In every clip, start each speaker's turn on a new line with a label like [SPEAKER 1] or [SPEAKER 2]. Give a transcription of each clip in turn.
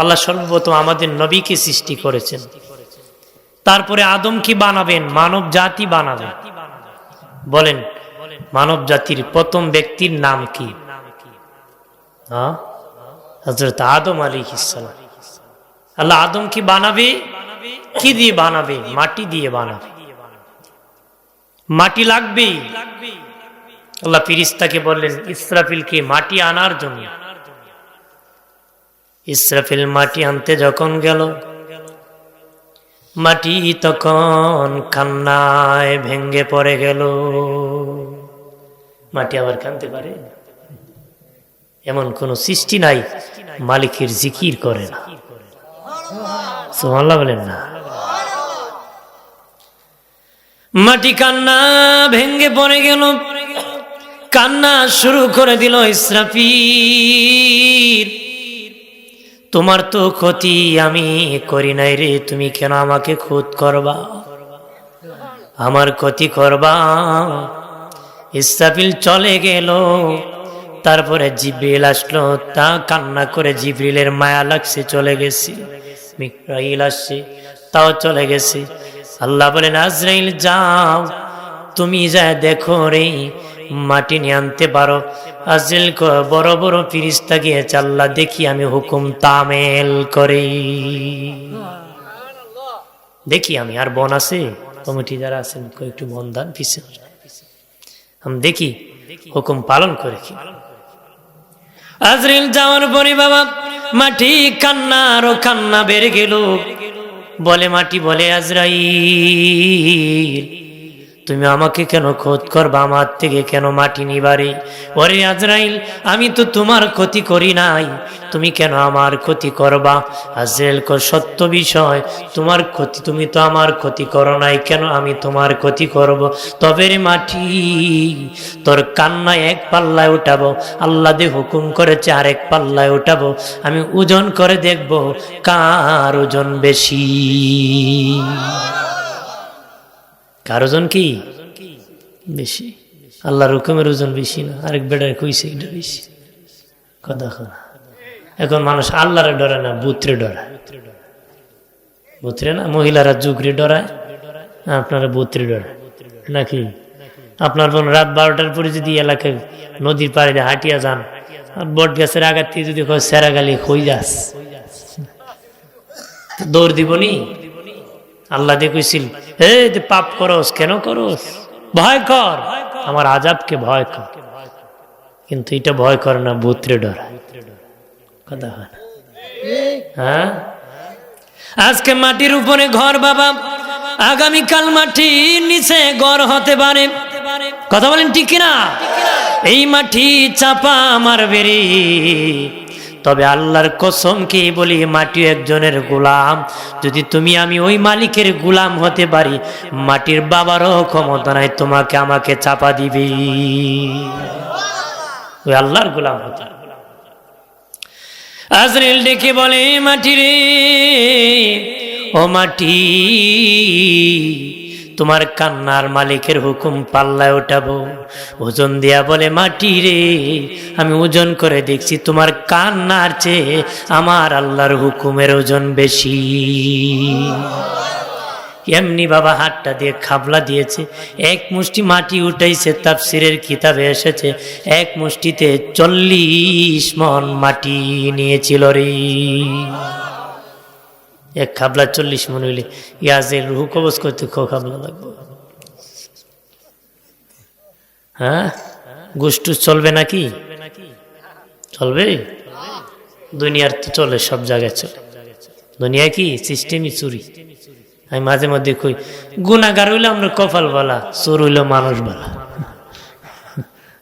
[SPEAKER 1] আল্লাহ সর্বপ্রথম আমাদের নবীকে সৃষ্টি করেছেন। তারপরে আদম কি বানাবেন, মানব জাতি বানাবেন বলেন, মানব জাতির প্রথম ব্যক্তির নাম কি? আদম আলী ইসালাম আল্লাহ আদম কি বানাবে, কি দিয়ে বানাবে? মাটি দিয়ে বানাবে। মাটি লাগবে আল্লাহ ফিরিস্তাকে বললেন, ইসরাফিলকে মাটি আনার জন্য। ইসরাফিল মাটি আনতে যখন গেল, মাটি তখন কান্নায় ভেঙ্গে পড়ে গেল। মাটি আবার কানতে পারে? এমন কোন সৃষ্টি নাই, মালিকের জিকির করে না। সুবহানাল্লাহ বলেন না। মাটি কান্না ভেঙ্গে পড়ে গেল, কান্না শুরু করে দিল ইসরাফির তোমার তো ক্ষতি আমি করি নাই রে, তুমি কেন আমাকে খুদ করবা? আমার ক্ষতি করবা। ইসরাফিল চলে গেল, তারপরে জিব্রিল আসলো, তা কান্না করে জিব্রিলের মায়া লাগছে, চলে গেছে। মিকরাইল আসছে, তাও চলে গেছে। আল্লাহ বলেন, আজরাইল, যাও। তুমি যা দেখো রে মাটি নিয়ে আনতে পারো। আজরাইল বড় বড় ফিরিস্তা গিয়েছে আল্লাহ দেখি আমি হুকুম তামেল করি। দেখি আমি, আর বন আছে? কমিটি যারা আছেন একটু বন দান আমি দেখি, হুকুম পালন করে কি? আজরিল যাওয়ার পরে বাবা, মাটি কান্না আরও কান্না বেড়ে গেল। বলে মাটি বলে আজরাইল। তুমি আমাকে কেন খোঁজ করবা? আমার থেকে কেন মাটি নিবারে? ওরে আজরাইল, আমি তো তোমার ক্ষতি করি নাই। তুমি কেন আমার ক্ষতি করবা? আজরাইল কর সত্য বিষয়, তোমার ক্ষতি, তুমি তো আমার ক্ষতি করো নাই। কেন আমি তোমার ক্ষতি করব? তবে রে মাটি, তোর কান্না এক পাল্লায় উঠাবো। আল্লাহ দে হুকুম করেছে এক পাল্লায় উঠাবো। আমি ওজন করে দেখব কার ওজন বেশি। কার ওজন কি? বেশি। আল্লাহর হুকুমের ওজন বেশি না। আরেক বেটার কইছে, এটা বেশি। কথা এখন মানুষ আল্লাহরে ডরে না বুত্রে ডরায়। বুত্রে না, মহিলারা যুগরে ডরায়, আপনারা বুত্রে ডরায়। নাকি? আপনার বোন রাত বারোটার পরে যদি এলাকায় নদীর পাড়ে হাঁটিয়া যান, আর বট গাছের দিয়ে যদি সেরা গালি হই যাস দৌড় দিবনি? আল্লাহ দিয়ে হে তুই পাপ করস, কেন করস? ভয় কর। আমার আজাবকে ভয় কর। কিন্তু এটা ভয় করে না বুত্রে ডরা কথা হয় না। হ্যাঁ? আজকে মাটির উপরে ঘর বাবা, আগামীকাল মাটির নিচে ঘর হতে পারে। কথা বলেন ঠিক কিনা? এই মাটি চাপা আমার বেরি। তবে আল্লাহর কসম কি বলি, মাটি একজনের গোলাম যদি তুমি আমি ওই মালিকের গোলাম হতে পারি, মাটির বাবারও ক্ষমতা নাই, তোমাকে আমাকে চাপা দিবে ওই আল্লাহর গোলাম হতে। আজরেল ডেকে বলে, মাটি রে, ও মাটি তোমার কান্নার মালিকের হুকুম পাল্লায় ওঠাবো ওজন দিয়া বলে, মাটি রে, আমি ওজন করে দেখছি তোমার কান্নার চেয়ে আমার আল্লাহর হুকুমের ওজন বেশি। এমনি বাবা হাতটা দিয়ে খাবলা দিয়েছে। এক মুষ্টি মাটি উঠাইছে, তাফসিরের কিতাবে এসেছে, এক মুষ্টিতে চল্লিশ মন মাটি নিয়েছিল রে। এক খাবলা চল্লিশ মন হইলে, ইয়াজের রুহু কবজ করতে খ খাবলা লাগবে। হ্যাঁ? গোষ্ঠু চলবে নাকি? চলবে? দুনিয়ার তো চলে, সব জায়গায় চলে। দুনিয়া কি? সিস্টেমই চুরি। আমি মাঝে মধ্যে কই গুণাগার হইলে আমরা কপাল বলা, চোর হইল মানুষ বলা।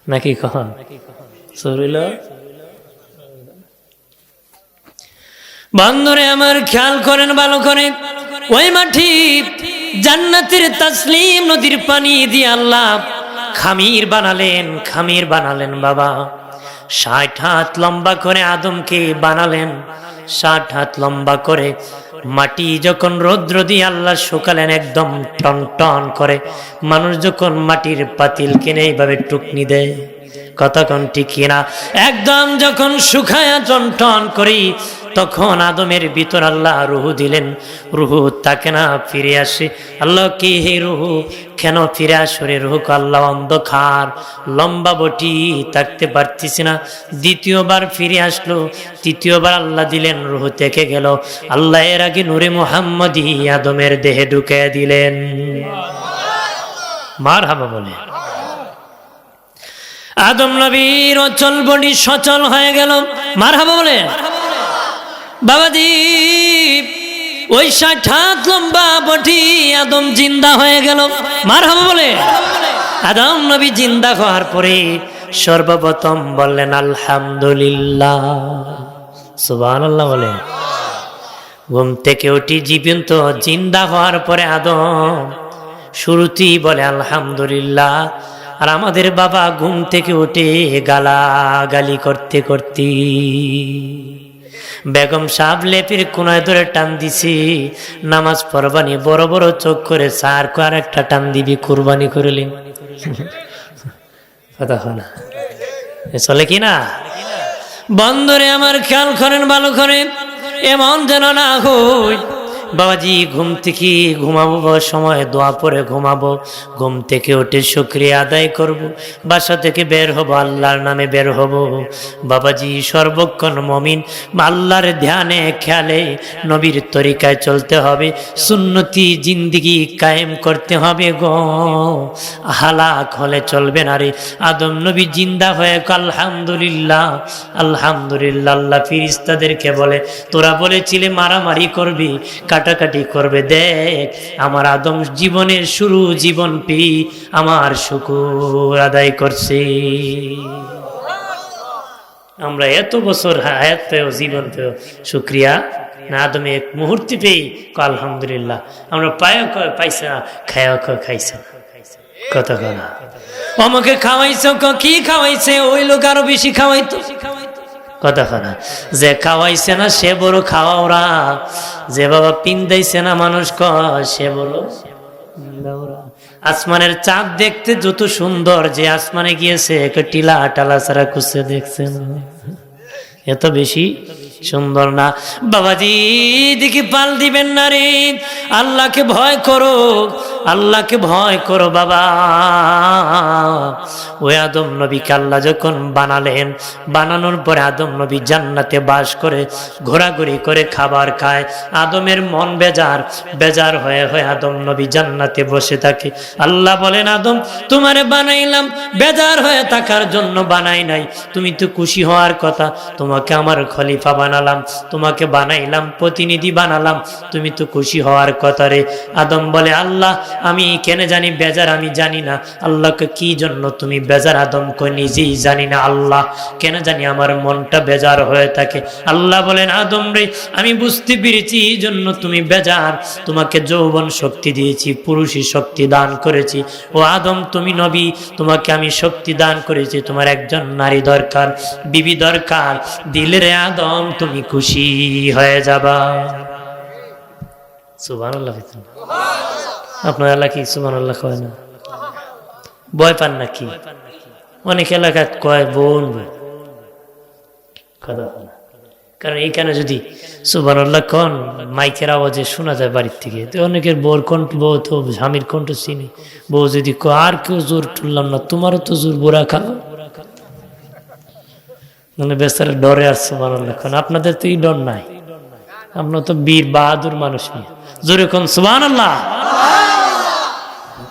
[SPEAKER 1] নাকি কখন চোর হইল বন্ধরে আমার খেয়াল করেন ভালো করে। ওই মাটি জান্নাতের তাসলিম নদীর পানি দিয়ে আল্লাহ খামির বানালেন খামির বানালেন বাবা। ষাট হাত লম্বা করে আদমকে বানালেন, ষাট হাত লম্বা করে মাটি যখন রৌদ্র দিয়ে আল্লাহ শুকালেন একদম টন টন করে, মানুষ যখন মাটির পাতিল কিনে এইভাবে টুকনি দেয় কতক্ষণ ঠিক কিনা? একদম যখন শুকায়া টন টন করি তখন আদমের ভিতর আল্লাহ রুহু দিলেন, রুহু, তাকে না ফিরে আসে। আল্লাহ, কি হে রুহু? কেন ফিরে আসরে রুহুক আল্লাহ অন্ধকার, লম্বা বটি থাকতে পারতেছি না। দ্বিতীয়বার ফিরে আসলো, তৃতীয়বার আল্লাহ দিলেন, রুহু থেকে গেল। আল্লাহ এর আগে নূরে মোহাম্মদী আদমের দেহে ঢুকে দিলেন। মার হাবা বলে। আদম নবীর অচল বডি সচল হয়ে গেল। মার হাবা বলে। বাবাজি, ওই ষাট হাত লম্বা বটি আদম জিন্দা হয়ে গেল। মার হাবা বলে। আদম নবী জিন্দা হওয়ার পরে সর্বপ্রথম বললেন, আলহামদুলিল্লাহ। সুবাহ বলে। ঘুম থেকে উঠি জীবন্ত জিন্দা হওয়ার পরে আদম শুরুতেই বলে, আলহামদুলিল্লাহ। আর আমাদের বাবা ঘুম থেকে উঠে গালাগালি করতে করতে বেগম সাহেব লেপির কোনায় ধরে টান দিছি। নামাজ পরবানি বড় বড় চোখ করে সার আর একটা টান দিবি, কুরবানি করলি কথা চলে কি না? বন্দরে আমার খেয়াল করেন, ভালো করেন, এমন যেন না হই বাবাজি, ঘুম থেকে ঘুমাবো, সময় দোয়া পরে ঘুমাবো। ঘুম থেকে উঠে শুক্রিয়া আদায় করব। বাসা থেকে বের হব, আল্লাহর নামে বের হব। বাবাজি, সর্বক্ষণ মমিন। আল্লাহর ধ্যানে, খেয়ালে নবীর তরিকায় চলতে হবে। সুন্নতি, জিন্দিগি কায়েম করতে হবে গো। হালাক হলে চলবে না রে। আদম নবী জিন্দা হয়ে আলহামদুলিল্লাহ। আলহামদুলিল্লাহ, আল্লাহ ফিরিস্তাদেরকে বলে, তোরা বলেছিলে মারামারি করবি কাটাকাটি করবে, দেখ আমার আদম জীবনের শুরু জীবন পি আমার শুকুর আদায় করছে। আমরা এত বছর হায়াত পেও জীবন পেও শুক্রিয়া। না, আদমে এক মুহূর্তে পেয়ে আলহামদুলিল্লাহ। আমরা পায়ও পাইছে না, খায়ও খাইছে না। কত কথা আমাকে খাওয়াইছ কি খাওয়াইছে? ওই লোক আরও বেশি খাওয়াইতো। কথা কথা যে খাওয়াইছে না, সে বড় খাওয়া ওরা যে বাবা পিন্দাইছে না, মানুষ ক সে বড় আসমানের চাঁদ দেখতে যত সুন্দর, যে আসমানে গিয়েছে টিলা টালা ছাড়া কুসে দেখছে এত বেশি সুন্দর না। বাবাজি দেখি পাল দিবেন না রে। আল্লাহকে ভয় করো। আল্লাহকে ভয় করো বাবা। ওই আদম নবীকে আল্লাহ যখন বানালেন, বানানোর পরে আদম নবী জান্নাতে বাস করে, ঘোরাঘুরি করে খাবার খায়। আদমের মন বেজার বেজার হয়ে হয়ে আদম নবী জান্নাতে বসে থাকে। আল্লাহ বলেন, আদম, তোমারে বানাইলাম, বেজার হয়ে থাকার জন্য বানাই নাই। তুমি তো খুশি হওয়ার কথা, তোমাকে আমার খলিফা বানালাম, তোমাকে বানাইলাম, প্রতিনিধি বানালাম, তুমি তো খুশি হওয়ার কথা রে। আদম বলে, আল্লাহ আমি কেন জানি বেজার, আমি জানি না। আল্লাহকে কি জন্য তুমি বেজার আদম কই নিজেই জানি না আল্লাহ। কেন জানি আমার মনটা বেজার হয়ে থাকে। আল্লাহ বলেন, আদম রে, আমি বুঝতে পেরেছি এই জন্য তুমি বেজার। তোমাকে যৌবন শক্তি দিয়েছি, পুরুষই শক্তি দান করেছি। ও আদম, তুমি নবী, তোমাকে আমি শক্তি দান করেছি। তোমার একজন নারী দরকার, বিবি দরকার। দিলে রে আদম, তুমি খুশি হয়ে যাবা। সুবান আপনার এলাকি সুবান আল্লাহ কয় না? ভয় পান নাকি? অনেক এলাকায় কয় বোন। কারণ এইখানে যদি সুবান আল্লাহ কন মাইকের আওয়াজে শোনা যায় বাড়ির থেকে। তো অনেকের বোর কণ্ঠ বউ তো স্বামীর কণ্ঠ চিনি। বউ যদি কয়, আর কেউ জোর তুললাম না তোমারও তো জোর বোরা খাও মানে বেচারা ডরে আর সুবান আল্লাহ খান আপনাদের তো এই ডর নাই। আপনার তো বীর বাহাদুর মানুষ নিয়ে। জোরে কোন সুবান আল্লাহ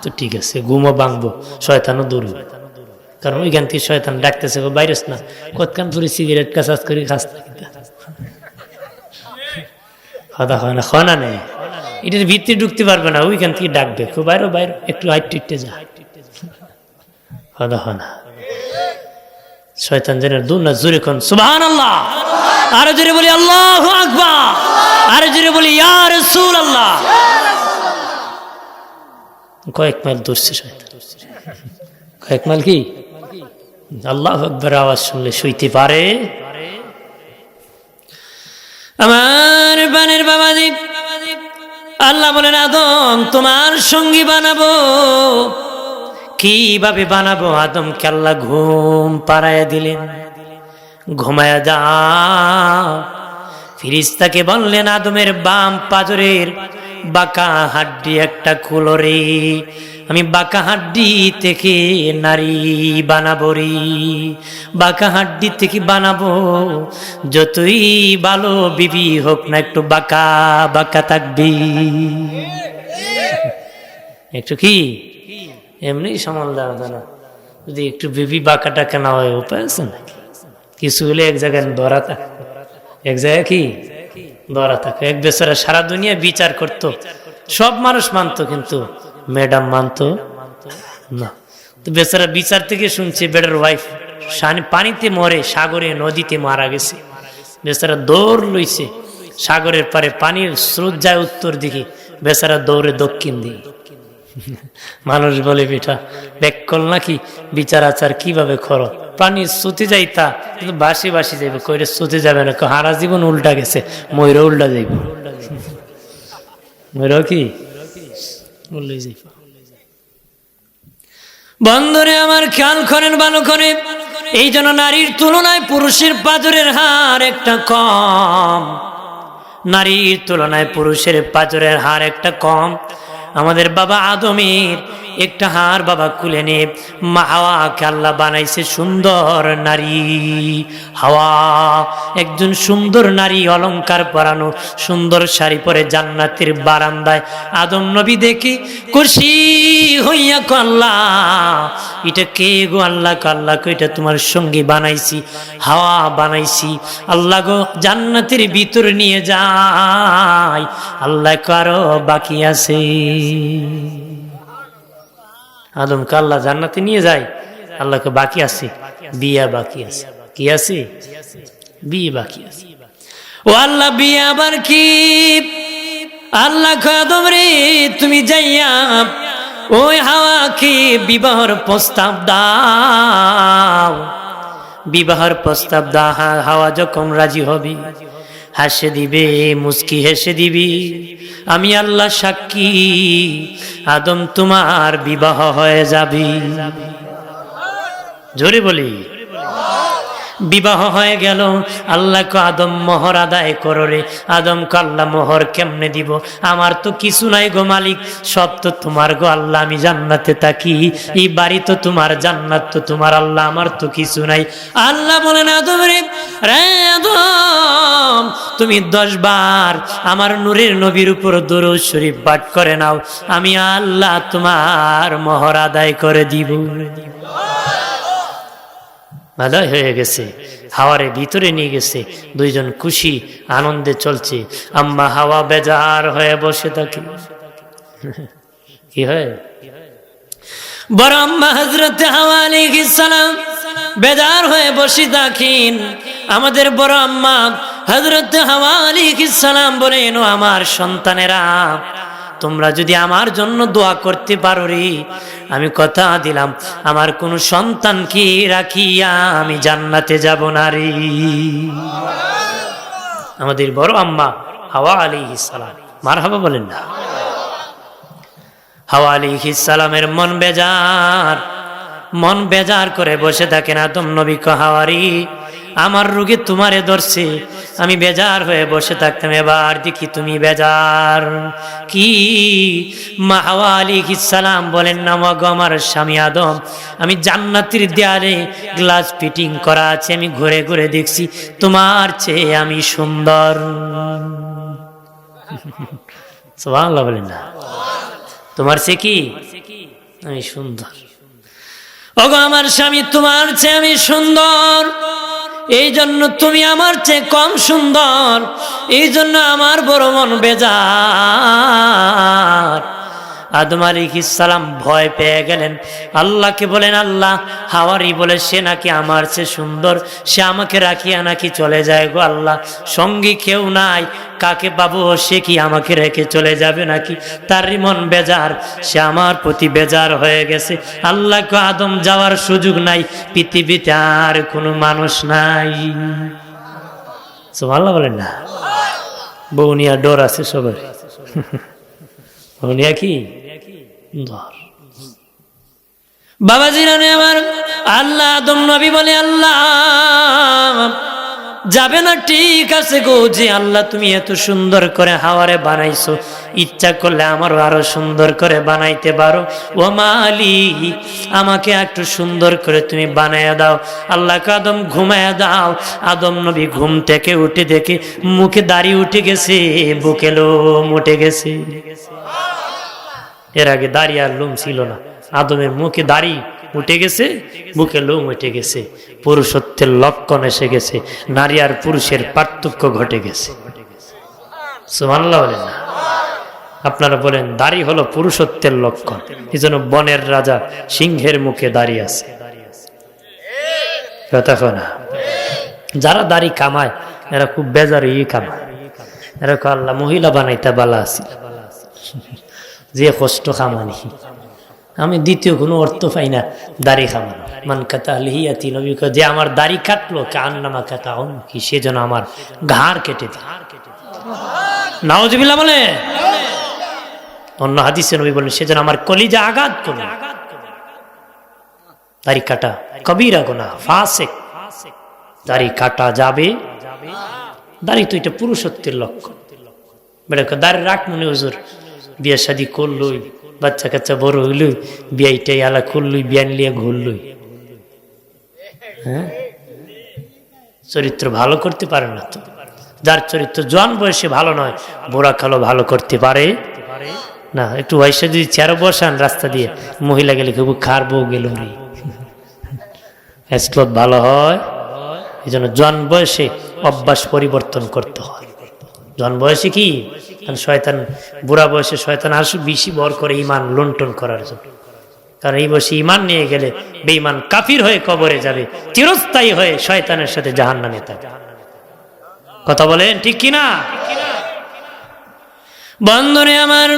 [SPEAKER 1] তো ঠিক আছে ঘুমো ভাঙবো, শয়তানও দূর হবে কারণ ওইখান থেকে শয়তান ডাকতেছে "ও বাইরেস না কতক্ষণ ধরে সিগারেট কাঁচাজ করে, খাস না হয় না খাওয়া না নেই এটার ভিতরে ঢুকতে পারবে না, ওইখান থেকে ডাকবে খুব বাইরো বাইরো, একটু হাইট টিটে যা। খাওয়া হয় না। শয়তান যেন দূর না, জোরে কোন সুবহান আল্লাহ আরও জোরে বলি, আল্লাহ আকবার। আরও জোরে বলি, ইয়া রাসূল আল্লাহ কয়েক মাইল দূরছে শয়তান কয়েক মাইল কি? আল্লাহ আকবর আওয়াজ শুনলে শুইতে পারে। আমার বানের বাবাজি, আল্লাহ বলেন, আদম, তোমার সঙ্গী বানাবো। কীভাবে বানাবো? আদমকে আল্লাহ ঘুম পাড়ায় দিলেন। ঘুমায়া যা ফিরিস্তাকে বললেন, আদমের বাম পাজরের বাঁকা হাড্ডি একটা খুলো রে আমি বাঁকা হাড্ডি থেকে নারী বানাবো রে। বাঁকা হাড্ডি থেকে বানাবো, যতই ভালো বিবি হোক না, একটু বাঁকা বাঁকা থাকবি। একটু কি? এমনি সামাল দেওয়া না। যদি একটু বেবি বাঁকা টাকা না হয়, উপায় আছে নাকি? কিছু হলে এক জায়গায় ধরা এক জায়গায় কি? ধরা থাকে। এক বেচারা সারা দুনিয়া বিচার করত। সব মানুষ মানতো কিন্তু। ম্যাডাম মানতো না। তো বেচারা বিচার থেকে শুনছে, বেটার ওয়াইফ পানিতে মরে, সাগরে, নদীতে মারা গেছে। বেচারা দৌড় লইছে, সাগরের পারে পানির স্রোত যায় উত্তর দিকে। বেচারা দৌড়ে দক্ষিণ দিকে। মানুষ বলে, বেটা ব্যাক কল নাকি বিচার আচার কীভাবে করো? প্রাণী সুতে যাইতা, কিন্তু বাসি বাসি যাইবে। কইরে সুতে যাবে না হারা জীবন উল্টা গেছে ময়ূর উল্টা যাইব। ময়ূর কি? উল্লে যাইব। বন্ধুরে, আমার খেয়াল করেন ভালো করে, এই জন্য নারীর তুলনায় পুরুষের পাজরের হার একটা কম। নারীর তুলনায় পুরুষের পাজরের হার একটা কম। আমাদের বাবা আদমের একটা হাড় বাবা খুলে নে। মা হাওয়াকে আল্লাহ বানাইছে সুন্দর নারী। হাওয়া, একজন সুন্দর নারী অলংকার পরানো, সুন্দর শাড়ি পরে জান্নাতের বারান্দায়। আদম নবী দেখি খুশি হইয়া আল্লাহ এটা কে গো? আল্লাহ আল্লাহ এটা তোমার সঙ্গী বানাইছি, হাওয়া বানাইছি। আল্লাহ গো, জান্নাতের ভিতর নিয়ে যায় আল্লাহ কারও বাকি আছে? আদমকে আল্লাহ জান্নাতে নিয়ে যায়? আল্লাহকে বাকি আছে? বিয়া বাকি আছে। কি আছে? বিয়ে বাকি আছে। ও আল্লাহ, বিয়া আবার কি? আল্লাহ আদম রে, তুমি যাইয়া ওই হাওয়াকে বিবাহর প্রস্তাব দাও? বিবাহর প্রস্তাব দা হাওয়া যখন রাজি হবে, হাসে দিবে মুস্কি হেসে দিবি, আমি আল্লাহ সাক্ষী, আদম তোমার বিবাহ হয়ে যাবি। জোরে বলি। বিবাহ হয়ে গেল। আল্লাহকে আদম মোহর আদায় করো রে। আদমকে আল্লাহ মোহর কেমনে দিব? আমার তো কিছু নাই গো মালিক, সব তো তোমার গো আল্লাহ, আমি জান্নাতে থাকি। এই বাড়ি তো তোমার, জান্নাত তো তোমার, আল্লাহ আমার তো কিছু নাই। আল্লাহ বলেন, আদম রে রে আদম, তুমি দশ বার আমার নূরের নবীর উপর দরুদ শরীফ পাঠ করে নাও। আমি আল্লাহ তোমার মোহর আদায় করে দিব। আদায় হয়ে গেছে। হাওয়ারে ভিতরে নিয়ে গেছে। দুইজন খুশি, আনন্দে চলছে। আম্মা হাওয়া বেজার হয়ে বসে থাকে। কি হয়? হজরত হাওয়া আলাইহিস সালাম বেজার হয়ে বসে থাকেন। আমাদের বড় আম্মা হজরত হাওয়া আলাইহিস সালাম বলেন আমার সন্তানেরা তোমরা যদি আমার জন্য দোয়া করতে পারো রে, আমি কথা দিলাম, আমার কোনো সন্তানকে রাখিয়া আমি জান্নাতে যাব না রে। আমাদের বড় আম্মা হাওয়া আলী সালাম মার হাবা বলেন না। হাওয়া আলী সালামের মন বেজার মন বেজার করে বসে থাকেন আদম নবী হাওয়ারি আমার রোগে তোমারে ধরছে আমি বেজার হয়ে বসে থাকতাম। এবার দেখি তুমি বেজার। কি? মা হাওয়া আলী সালাম বলেন, না মগ আমার স্বামী আদম, আমি জান্নাতির দেয়ালে গ্লাস ফিটিং করা আছে, আমি ঘুরে ঘুরে দেখছি তোমার চেয়ে আমি সুন্দর। বলেন না। তোমার চেয়ে কি? আমি সুন্দর। ওগো, আমার স্বামী, তোমার চেয়ে আমি সুন্দর। এই জন্য তুমি আমার চেয়ে কম সুন্দর এই জন্য আমার বড় মন বেজার। আদম সালাম ভয় পেয়ে গেলেন। আল্লাহকে বলেন, আল্লাহ, হাওয়ারি বলে, সে নাকি আমার সে সুন্দর, সে আমাকে রাখিয়া নাকি চলে যায় গো আল্লাহ। সঙ্গী কেউ নাই, কাকে পাবো? সে কি আমাকে রেখে চলে যাবে নাকি? তার মন বেজার, সে আমার প্রতি বেজার হয়ে গেছে। আল্লাহকে আদম যাওয়ার সুযোগ নাই, পৃথিবীতে আর কোনো মানুষ নাই। আল্লাহ বলেন না। বৌনিয়া ডোর আছে সবার। বৌনিয়া কি? ধর বাবাজি রানে আমার, আল্লাহ আদম নবী বলে আল্লাহ, যাবে না ঠিক আছে গো যে আল্লাহ তুমি এত সুন্দর করে হাওয়ারে বানাইছো। ইচ্ছা করলে আমারও আরও সুন্দর করে বানাইতে পারো। ও মালি আমাকে একটু সুন্দর করে তুমি বানাইয়া দাও। আল্লাহকে আদম ঘুমাইয়া দাও। আদম নবী ঘুম থেকে উঠে দেখে, মুখে দাড়ি উঠে গেছে, বুকে লোম উঠে গেছে। এর আগে দাড়ি আর লোম ছিল না। আদমের মুখে দাড়ি উঠে গেছে, মুখে লোম উঠে গেছে। পুরুষত্বের লক্ষণ এসে গেছে, নারী আর পুরুষের পার্থক্য ঘটে গেছে। বলেন না। আপনারা বলেন, দাড়ি হলো পুরুষত্বের লক্ষণ। এই জন্য বনের রাজা সিংহের মুখে দাঁড়িয়ে আছে। কথা যারা দাড়ি কামায়, এরা খুব বেজারি কামায়। এরা আল্লাহ মহিলা বানাইতে বালা আছে। যে কষ্ট খামানি। আমি দ্বিতীয় কোনো অর্থ পাই না দাড়ি খামানো। মান কাতা লিহিয়াতি নবী যে আমার দাড়ি কাটলো কান্নামা কাতা কি সে যেন আমার ঘাড় কেটে নাওজবিল্লা বলে? অন্য হাদিসে নবী বলেন সে যেন আমার কলিজা আঘাত করল। দাড়ি কাটা কবিরা গোনা ফাসেক। দাড়ি কাটা যাবে। দাড়ি তো এটা পুরুষত্বের লক্ষ্য বেটা কয়, দাড়ি রাখ মনে হুজুর বিয়ে শাদি করলই, বাচ্চা কাচ্চা বড় হইলই, বিয়াইটাই আলা করলই বিয়ান লিয়ে ঘুরলই। হ্যাঁ? চরিত্র ভালো করতে পারে না তো। যার চরিত্র জোয়ান বয়সে ভালো নয় বুড়া কালো ভালো করতে পারে। না, একটু বয়সে যদি চেয়ারও বসান রাস্তা দিয়ে, মহিলা গেলে কেউ খার বউ গেল ভালো হয় এই জন্য জন বয়সে অভ্যাস পরিবর্তন করতে হয়। জন বয়সে কি? শয়তান, বুড়া বয়সে শয়তান আসু বেশি বর করে ইমান লুণ্ঠন করার জন্য। কারণ এই বয়সে ইমান নিয়ে গেলে বেঈমান কাফির হয়ে কবরে যাবে, চিরস্থায়ী হয়ে শয়তানের সাথে জাহান নামে থাকবে কথা বলেন ঠিক কিনা? বন্ধনে আমার,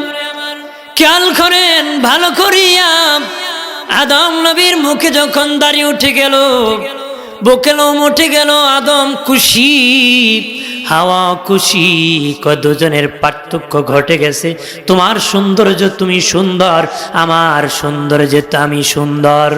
[SPEAKER 1] খেয়াল করেন, ভালো করিয়া আদম নবীর মুখে যখন দাঁড়িয়ে উঠে গেল বুকে মঠে গেল আদম খুশি, হাওয়া খুশি। ক দুজনের পার্থক্য ঘটে গেছে। তোমার সৌন্দর্য তুমি সুন্দর, আমার সৌন্দর্য তো আমি সুন্দর।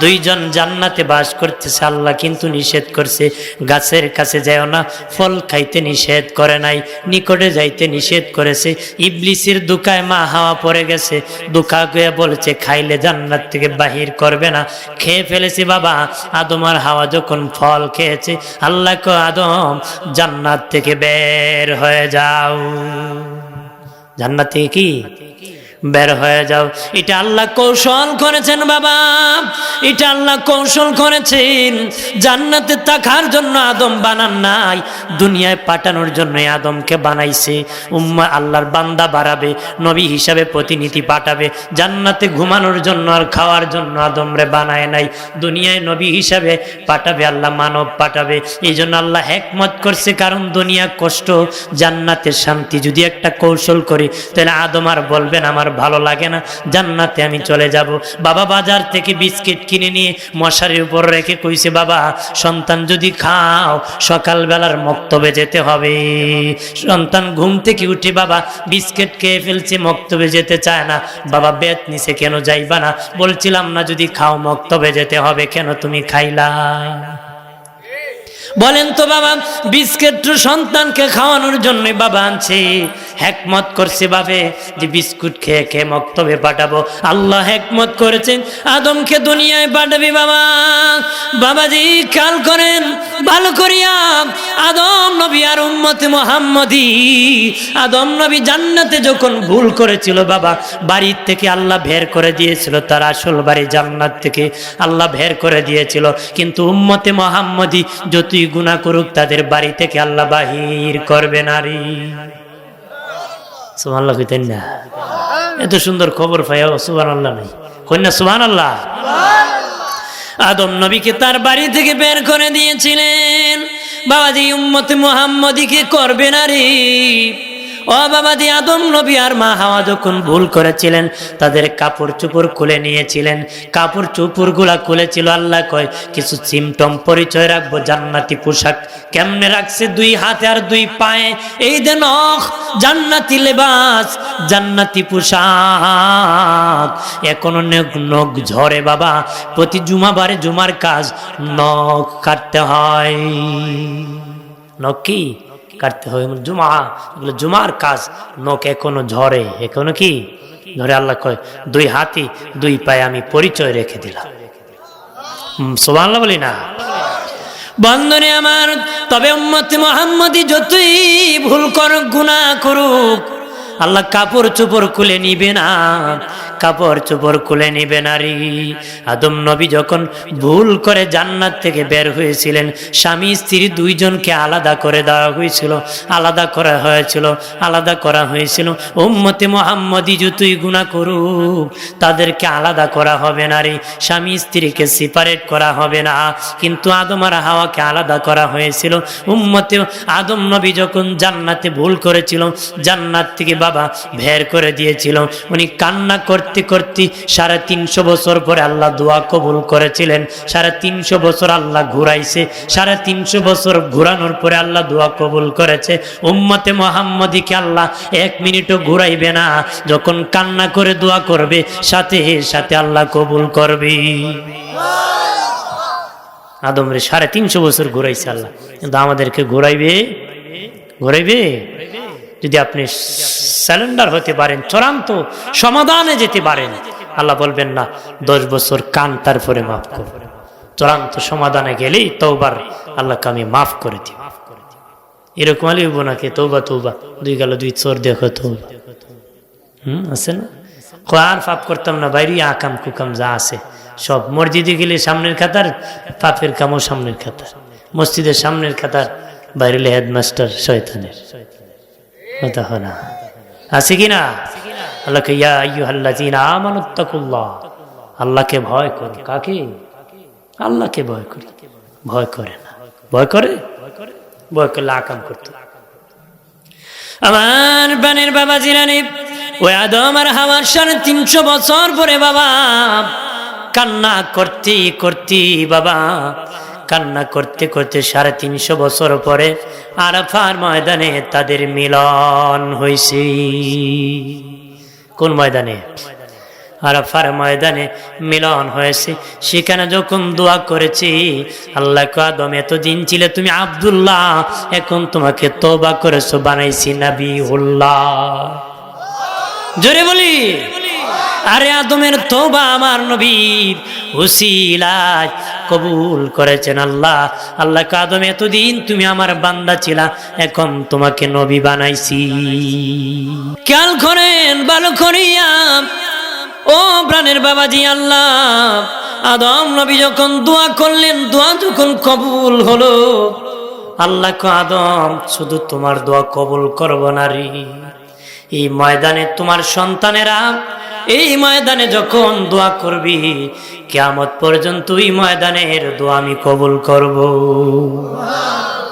[SPEAKER 1] দুইজন জান্নাতে বাস করতেছে, আল্লাহ কিন্তু নিষেধ করছে। গাছের কাছে যাও না, ফল খাইতে নিষেধ করে নাই, নিকটে যাইতে নিষেধ করেছে। ইবলিসের দুকায় মা হাওয়া পড়ে গেছে, দুকা গিয়ে বলেছে, খাইলে জান্নাত থেকে বাহির করবে না। খেয়ে ফেলেছে বাবা, আদম আর হাওয়া যখন ফল খেয়েছে, আল্লাহ আদম, জান্নাত থেকে বের হয়ে যাও। জান্নাত থেকে কি? বের হয়ে যাও। এটা আল্লাহ কৌশল করেছেন বাবা। এটা আল্লাহ কৌশল করেছেন। জান্নাতে থাকার জন্য আদম বানান নাই, দুনিয়ায় পাঠানোর জন্য আদমকে বানাইছে। উম্মা আল্লাহর বান্দা বাড়াবে, নবী হিসাবে প্রতিনিধি পাঠাবে। জান্নাতে ঘুমানোর জন্য আর খাওয়ার জন্য আদমরে বানায় নাই। দুনিয়ায় নবী হিসাবে পাঠাবে, আল্লাহ মানব পাঠাবে। এই জন্য আল্লাহ একমত করছে, কারণ দুনিয়া কষ্ট জান্নাতের শান্তি যদি একটা কৌশল করি, তাহলে আদম আর বলবেন আমার ভালো লাগে না, জান্নাতে আমি চলে যাব। বাবা বাজার থেকে বিস্কিট কিনে নিয়ে মশারির উপর রেখে কইছে, বাবা, সন্তান যদি খাও, সকালবেলার মক্তবে যেতে হবে। সন্তান ঘুম থেকে উঠে, বাবা, বিস্কিট খেয়ে ফেলছে, মক্তবে যেতে চায় না। বাবা বেত নিছে, কেন যাইবা না? বলছিলাম, না, যদি খাও, মক্তবে যেতে হবে, কেন তুমি খাইলা? বলেন তো, বাবা, বিস্কিট সন্তানকে খাওয়ানোর জন্য বাবা আনছে। হ্যাকমত করছে বাবে যে বিস্কুট খেয়ে খেয়ে মক্তবে পাঠাবো। আল্লাহ হ্যাকমত করেছেন, আদমকে দুনিয়ায় পাঠাবি বাবা। বাবাজি, খেয়াল করেন, ভালো করিয়া আদম নবী আর উম্মতে মোহাম্মদি, আদম নবী জান্নাতে যখন ভুল করেছিল বাবা, বাড়ির থেকে আল্লাহ ভের করে দিয়েছিল, তার আসল বাড়ি জান্নাত থেকে আল্লাহ বের করে দিয়েছিল। কিন্তু উম্মতে মোহাম্মদি যতই গুণা করুক, তাদের বাড়ি থেকে আল্লাহ বাহির করবে নারী সুবহানাল্লাহ কইতেন না? এত সুন্দর খবর পাইয়া সুবান আল্লাহ নাই কন্যা সুবান আল্লাহ আদম নবীকে তার বাড়ি থেকে বের করে দিয়েছিলেন। বাবাজি উম্মতে মোহাম্মদীকে করবে না রে। ও বাবা আদম নবী আর মা হাওয়া যখন ভুল করেছিলেন, তাদের কাপড় চুপড় খুলে নিয়েছিলেন। কাপড় চুপড়গুলা খুলেছিল, আল্লাহ কয়, কিছু সিমটম পরিচয় রাখব, জান্নাতি পোশাক কেমনে রাখছে? দুই হাতে আর দুই পায়ে। এই যে নখ, জান্নাতি লেবাস, জান্নাতি পোশাক। এখনও নখ ঝরে বাবা। প্রতি জুমাবারে জুমার কাজ নখ কাটতে হয়। নখ কি? কাটতে হবে। জুমা, এগুলো জুমার কাজ। নখ এখনও ঝরে, এখনও কি? ধরে আল্লাহ কয়, দুই হাতি, দুই পায়ে আমি পরিচয় রেখে দিলাম। বলি না? বন্ধনে আমার, তবে উম্মতে মোহাম্মদী যতই ভুল করুক গুণা করুক আল্লাহ কাপড় চোপড় খুলে নিবে না। কাপড় চোপড় খুলে নিবে না রে। আদম নবী যখন ভুল করে জান্নাত থেকে বের হয়েছিলেন, স্বামী স্ত্রী দুইজনকে আলাদা করে দেওয়া হয়েছিল, আলাদা করা হয়েছিল, আলাদা করা হয়েছিল। উম্মতে মোহাম্মদী যতই গুণা করুক, তাদেরকে আলাদা করা হবে না স্বামী স্ত্রীকে সেপারেট করা হবে না। কিন্তু আদম আর হাওয়াকে আলাদা করা হয়েছিল। উম্মতে আদম নবী যখন জান্নাতে ভুল করেছিল, জান্নাত থেকে বাবা ভের করে দিয়েছিল। উনি কান্না করতে করতে সাড়ে তিনশো বছর পরে আল্লাহ দোয়া কবুল করেছিলেন। সাড়ে তিনশো বছর আল্লাহ ঘুরাইছে। সাড়ে তিনশো বছর ঘুরানোর পরে আল্লাহ দোয়া কবুল করেছে। উম্মতে মোহাম্মদীকে আল্লাহ এক মিনিটও ঘুরাইবে না। যখন কান্না করে দোয়া করবে, সাথে সাথে আল্লাহ কবুল করবে। আদমরে সাড়ে তিনশো বছর ঘুরাইছে আল্লাহ। কিন্তু আমাদেরকে ঘুরাইবে? ঘুরাইবে? যদি আপনি স্যালেন্ডার হতে পারেন, চূড়ান্ত সমাধানে যেতে পারেন, আল্লাহ বলবেন, না, দশ বছর কান তারপরে মাফ করব চূড়ান্ত সমাধানে গেলেই তৌবার আল্লাহকে আমি মাফ করে দিই এরকম আলি হইব নাকি? তৌবা তৌবা দুই গেল, দুই চোর দেখো তৌবা হুম, আছে না? আর পাপ করতাম না, বাইরে আকাম কুকাম যা আছে, সব মসজিদে গেলে সামনের খাতার, পাপের কামও সামনের খাতার। মসজিদের সামনের খাতার, বাইরে হেডমাস্টার, শয়তানের। কথা হয় না আছে কি না আল্লাহকে, ইয়া আইয়ুহাল্লাযীনা আমানুত্তাকুল্লাহ আল্লাহকে ভয় করো। কাকে? আল্লাহকে ভয় করি। ভয় করে না। ভয় করে? ভয় করলে আকাম করতো। আমার বানের বাবা জিরানি ওই আদম আর হাওয়ার সাড়ে তিনশো বছর পরে বাবা কান্না করতে করতে বাবা কান্না করতে করতে সাড়ে তিনশো বছর পরে আরাফার ময়দানে তাদের মিলন হয়েছে কোন ময়দানে? আরাফার ময়দানে মিলন হয়েছে। সেখানে যখন দোয়া করেছি, আল্লাহ আদম, এতদিন ছিলে তুমি আব্দুল্লাহ, এখন তোমাকে তোবা করেছ, বানাইছি নাবি জোরে বলি। আরে আদমের তোবা আমার নবীর হুসিলায় কবুল করেছেন আল্লাহ। আল্লাহ আদম এতদিন তুমি আমার বান্দা ছিলা, এখন তোমাকে নবী বানাইছি। খেয়াল করেন, ভালো করিয়া। ও প্রাণের বাবাজি আল্লাহ, আদম নবী যখন দোয়া করলেন, দোয়া যখন কবুল হলো, আল্লাহ আদম, শুধু তোমার দোয়া কবুল করব না রে। এই ময়দানে তোমার সন্তানেরা, এই ময়দানে যখন দোয়া করবি কেয়ামত পর্যন্ত ময়দানের দোয়া আমি কবুল করব।